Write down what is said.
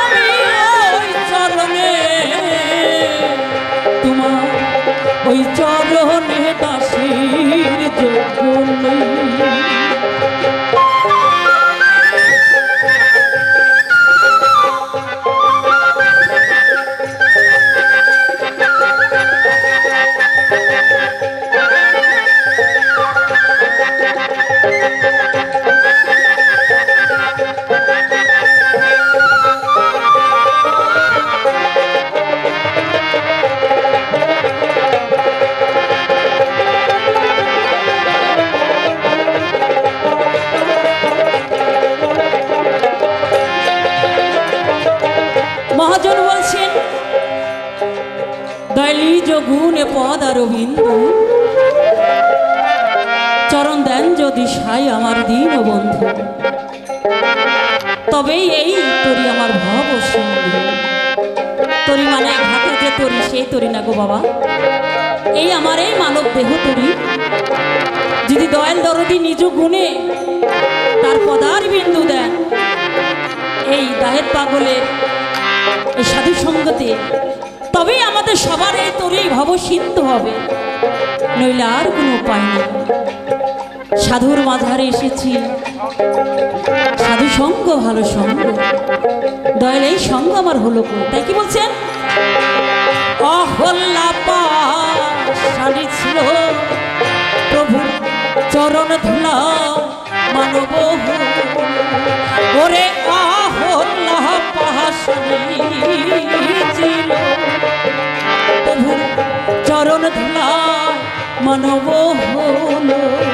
আমি ওই চরণে তোমার ওই চরণে যোগুন পদ আর বিন্দু চরণ দেন যদি সাই আমার দিন বন্ধু তবেই এই তরি আমার ভব সিন্ধু তরি মানে ঘাটে যে তরি, সেই তরি না গো বাবা। এই আমার এই মানব দেহ তরি। যদি দয়াল দরদি নিজ গুণে তার পদার বিন্দু দেন, এই দাহের পাগলের এই সাধু সঙ্গতে তবেই আমাদের সবার এই তরি ভব সিদ্ধ হবে। নইলে আর কোনো উপায় নেই। সাধুর মাঝারে এসেছি। সাধু সঙ্গ, ভালো সঙ্গ। দয়াল এই সঙ্গ আমার হলো কই, তাই কি বলছেন? ছিল প্রভু চরণ ধুলা মানব ওরে অহল্লা চরণ হলো